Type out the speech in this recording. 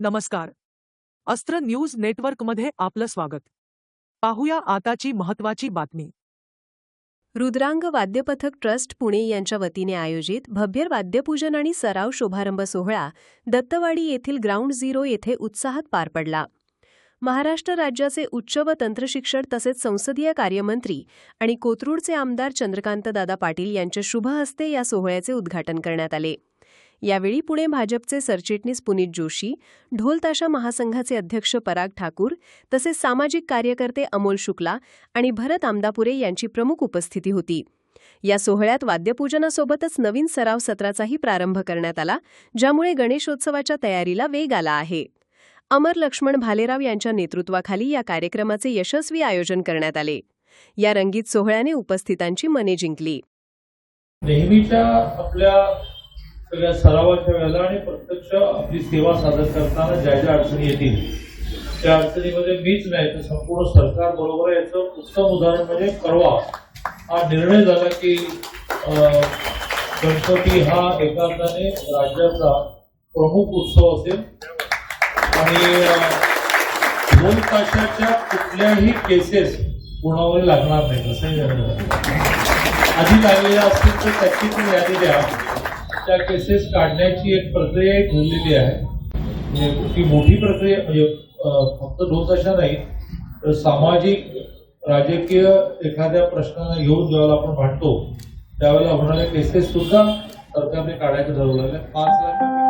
नमस्कार. अस्त्र न्यूज नेटवर्कमध्ये आपलं स्वागत. पाहूया आताची महत्वाची बातमी. रुद्रांग वाद्यपथक ट्रस्ट पुणे यांच्या वतीने आयोजित भव्य वाद्यपूजन आणि सराव शुभारंभ सोहळा दत्तवाडी येथील ग्राउंड झिरो येथे उत्साहात पार पडला. महाराष्ट्र राज्याचे उच्च व तंत्रशिक्षण तसेच संसदीय कार्यमंत्री आणि कोथरूडचे आमदार चंद्रकांतदादा पाटील यांच्या शुभ हस्ते या सोहळ्याचे उद्घाटन करण्यात आले. यावेळी पुणे भाजपचे सरचिटणीस पुनीत जोशी ढोलताशा महासंघाचे अध्यक्ष पराग ठाकूर तसेच सामाजिक कार्यकर्ते अमोल शुक्ला आणि भरत आमदापुरे यांची प्रमुख उपस्थिती होती. या सोहळ्यात वाद्यपूजनासोबतच नवीन सराव सत्राचाही प्रारंभ करण्यात आला ज्यामुळे गणेशोत्सवाच्या तयारीला वेग आला आहे. अमर लक्ष्मण भालेराव यांच्या नेतृत्वाखाली या कार्यक्रमाचे यशस्वी आयोजन करण्यात आले. या रंगीत सोहळ्याने उपस्थितांची मने जिंकली. नेहमीच्या आपल्या सगळ्या सरावाच्या वेळेला आणि प्रत्यक्ष आपली सेवा सादर करताना ज्या ज्या अडचणी येतील त्या अडचणीमध्ये मीच नाही तर संपूर्ण सरकार बरोबर याचं उत्तम उदाहरण म्हणजे परवा हा निर्णय झाला की गणपती हा एका अर्थाने राज्याचा प्रमुख उत्सव असेल. आणि अं, दोन कुठल्याही केसेस कोणावर लागणार नाही असंही आधी लागलेल्या असतील तर त्याची पण यादी द्या. त्या केसेस काढण्याची एक प्रक्रिया ठरलेली आहे. म्हणजे ती मोठी प्रक्रिया म्हणजे फक्त दोन अशा नाही तर सामाजिक राजकीय एखाद्या प्रश्नाला घेऊन ज्यावेळेला आपण भांडतो त्यावेळेला होणाऱ्या केसेस सुद्धा सरकारने काढायचं ठरवलं पाच लाख